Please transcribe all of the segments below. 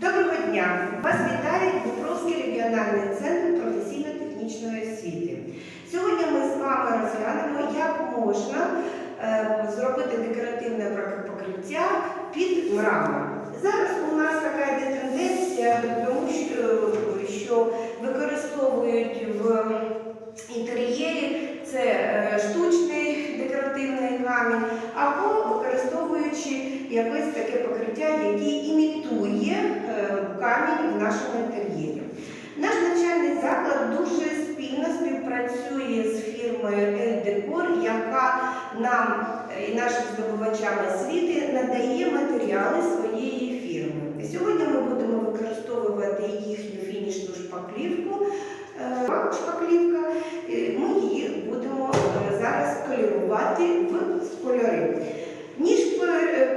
Доброго дня! Вас вітає Дніпровський регіональний центр професійно-технічної освіти. Сьогодні ми з вами розглянемо, як можна е, зробити декоративне пок- покриття під мрамор. Зараз у нас така йде тенденція, тому що, що використовують в нашому інтер'єрі. Наш навчальний заклад дуже спільно співпрацює з фірмою Ельдекор, яка нам і нашим здобувачам освіти надає матеріали своєї фірми. Сьогодні ми будемо використовувати їхню фінішну шпаклівку. Е, Шпаклівка, ми її будемо е, зараз колірувати в кольори. Ніж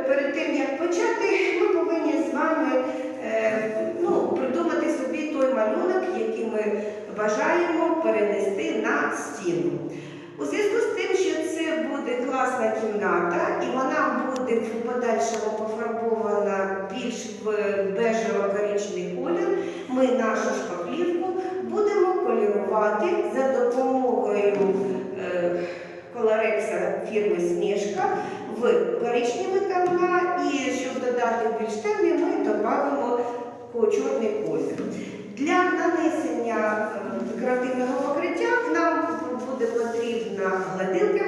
перед тим як почати, ми повинні з вами е, ну, придумати собі той малюнок, який ми бажаємо перенести на стіну. У зв'язку з тим, що це буде класна кімната, і вона буде в подальшому пофарбована більш в бежево-коричневий колір, ми нашу шпаклівку будемо полірувати за допомогою колорекса фірми Смішка в коричневий тона і щоб додати більш темний, ми додамо чорний колір. Для нанесення е, декоративного покриття нам буде потрібна гладилка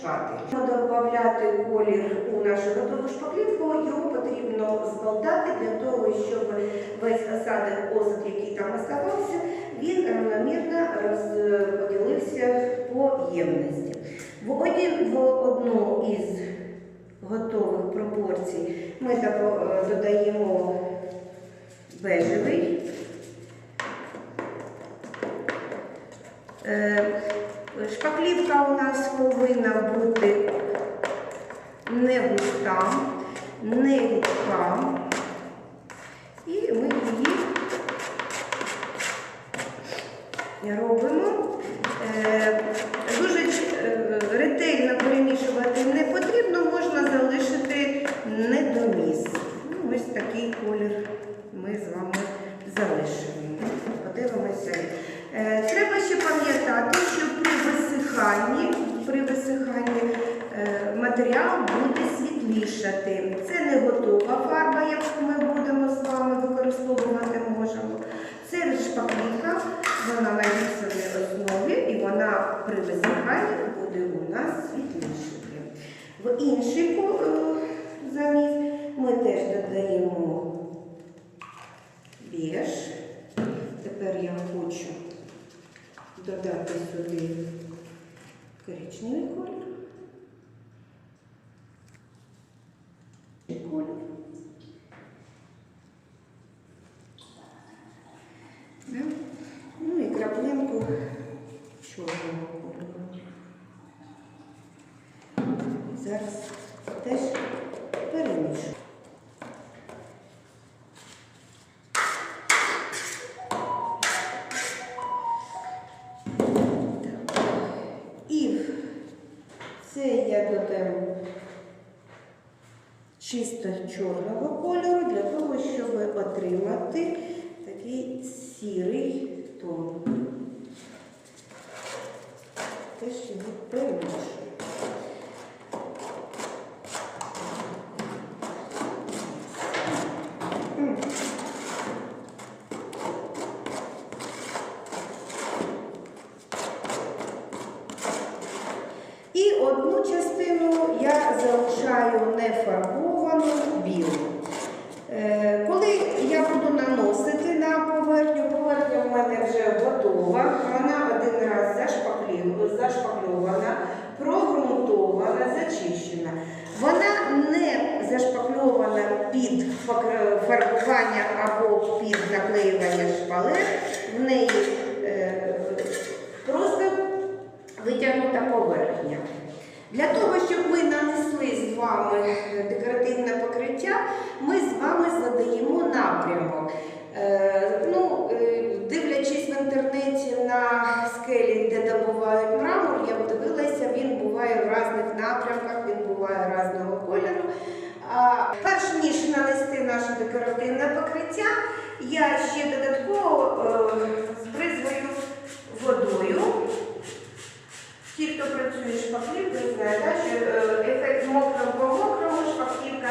звичайний шпатель. Колір у нашу готову шпаклівку, його потрібно зболтати для того, щоб весь осадок осад, який там оставався, він равномірно розподілився по ємності. В, один, в одну із готових пропорцій ми е, додаємо бежевий. Шпаклівка у нас повинна бути не густа, не рідка. І ми її робимо. Е, Дуже ч- е, ретельно перемішувати не потрібно, можна залишити недоміс. Ну, ось такий колір ми з вами залишимо. Подивимося. Е, Треба ще пам'ятати, що при висиханні, при висиханні е, матеріал буде світлішати. Це не готова фарба, яку ми будемо з вами використовувати можемо. Це шпаклівка, вона на гіпсовій основі і вона при висиханні буде у нас світлішою. В інший ко- 5 тему чисто чорного кольору для того, щоб отримати такий сірий тон. Теж його переможу. Зачищена. Вона не зашпакльована під фарбування або під наклеювання шпалер, в неї е, просто витягнута поверхня. Для того, щоб ми нанесли з вами декоративне покриття, ми з вами задаємо напрямок. Е, ну, е, дивлячись в інтернеті на скелі, де добувають мрамор, я подивилася, він буває в різних напрямках, він буває різного кольору. А перш ніж нанести наше декоративне покриття, я ще додатково е, збризгую водою. Ті, хто працює шпаклівкою, знають, що е, ефект мокрого по мокрому шпаклівка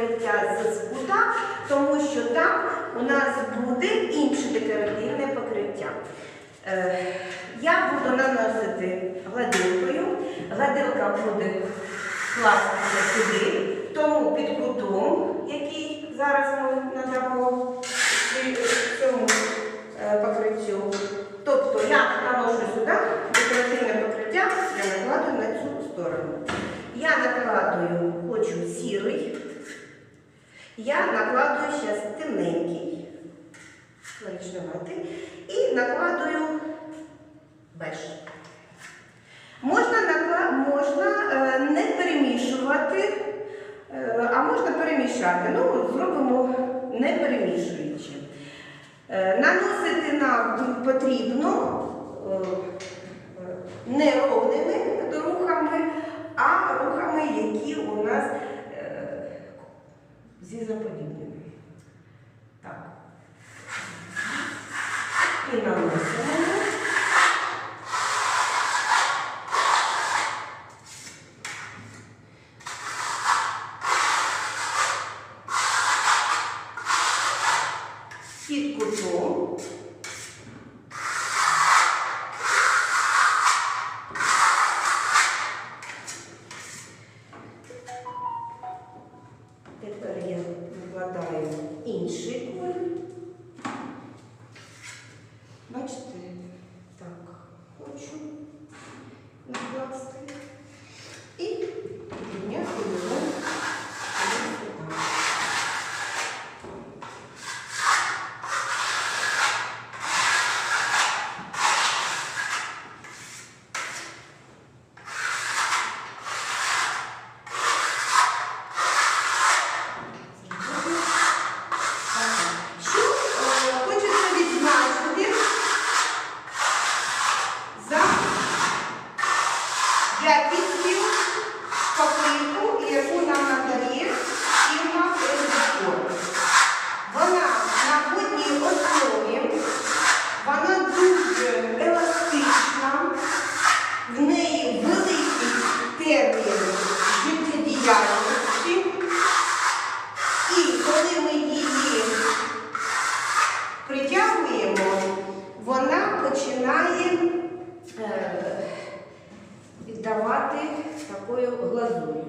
покриття з кута, тому що там у нас буде інше декоративне покриття. Е, Я буду наносити гладилкою. Гладилка буде кластися сюди, тому під кутом, який зараз ми надамо цій- цьому е, покриттю. Тобто я наношу сюди декоративне покриття, я накладую на цю сторону. Я накладую, хочу сірий, я накладую зараз темненький, коричневатий, і накладую беж. Можна, накла... можна е, не перемішувати, е, а можна перемішати. Ну, зробимо не перемішуючи. Е, наносити нам потрібно е, не ровними рухами, а рухами, які у нас зізоподібними. Так. І наносимо. під кутом. Тепер я викладаю інший корінь. Бачите, так, хочу накласти. І підняти його сюди. Що е, хочеться відзначити за якістю покриту, яку нам надає фірма Резидор. Вона на водній основі, вона дуже еластична, в неї великий термін життєдіяльності. І коли ми її притягуємо, вона починає е, віддавати такою глазур'ю.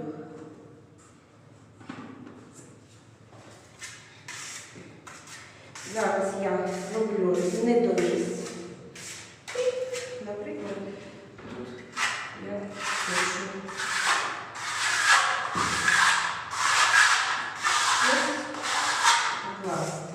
Зараз я роблю недоріз. І, наприклад, тут я хочу Класно.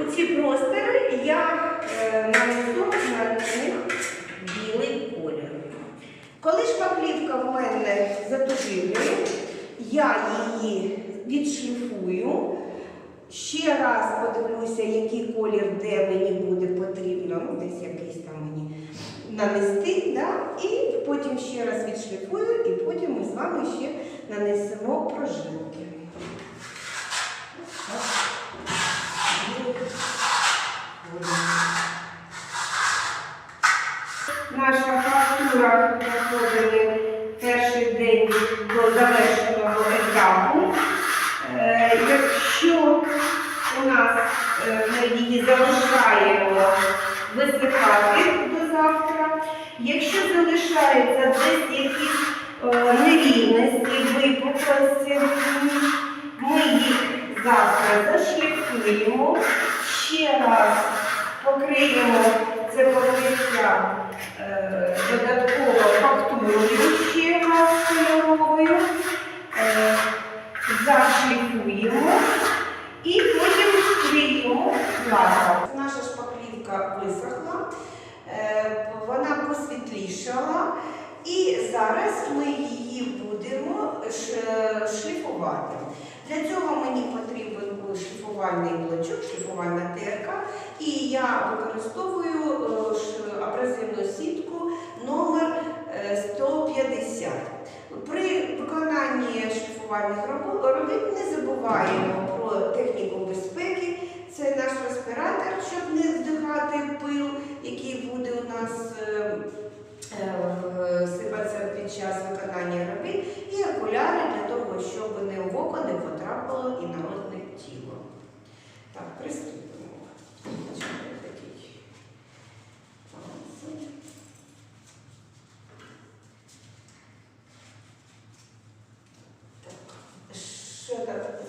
Оці простори я е, нанесу на них білий колір. Коли шпаклівка в мене затуживає, я її відшліфую. Ще раз подивлюся, який колір, де мені буде потрібно, ну десь якийсь там мені нанести, да? і потім ще раз відшліфую, і потім ми з вами ще нанесемо прожилки. Наша фактура проходить перший день до завершеного етапу. Е, Якщо у нас е, ми її залишаємо висихати до завтра, якщо залишається десь якісь е, нерівності, випуклості, ми їх завтра зашліфуємо, ще раз покриємо це покриття е, додатково фактурою ще раз кольоровою. Е, зашліфуємо і потім вкриємо лаком. Наша шпаклівка висохла, е, вона посвітлішала, і зараз ми її будемо. будемо ш- шліфувати. Для цього мені потрібен шліфувальний блочок, шліфувальна терка, і я використовую е, абразивну сітку номер е, 150. При виконанні шліфувальних робо- робіт не забуваємо про техніку безпеки. Це наш респіратор, щоб не вдихати пил, який буде у нас е, е, сипатися під час виконання робіт, і окуляри для того, щоб не в око не потрапило і народне тіло. Так, приступимо. Починаємо такий. Пальці. Так, що так?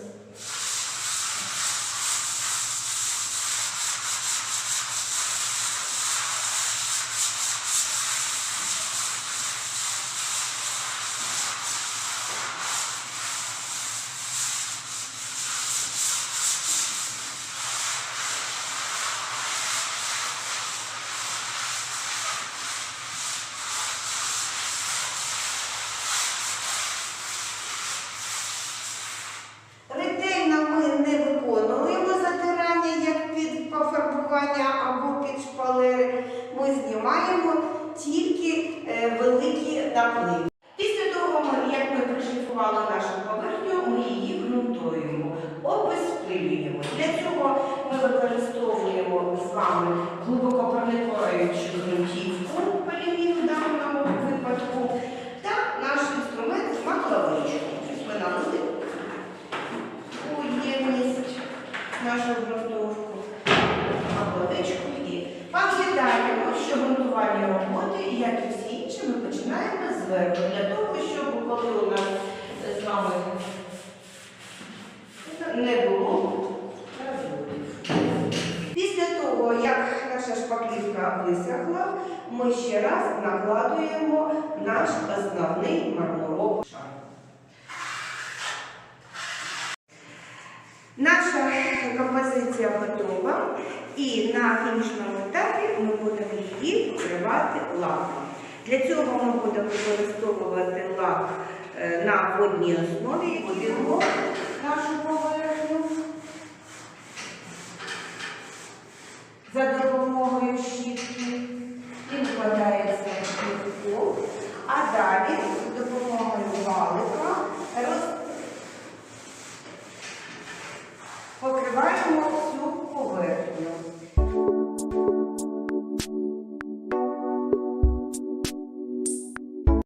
Ретельно ми не виконуємо затирання як під пофарбування або під шпалери. Ми знімаємо тільки е, великі напливи. Після того, ми- як ми прошліфували нашу поверхню, ми її ґрунтуємо, обезпилюємо. Для цього ми використовуємо з вами глибокопроникаючу ґрунтівку полімір в даному випадку та наш інструмент маклавичку. Ось Ми наносимо у ємність нашу ґрунтовку, маклавичку і пам'ятаємо, що ґрунтувальні роботи, як і всі інші, ми починаємо зверху, для того, щоб коли у нас з вами не було розводів. Після того, як наша шпаклівка ми ще раз накладуємо наш основний мармуровий шар. Наша композиція готова, і на фінішному етапі ми будемо її покривати лаком. Для цього ми будемо використовувати лак е, на водній основі, нашу поверхню.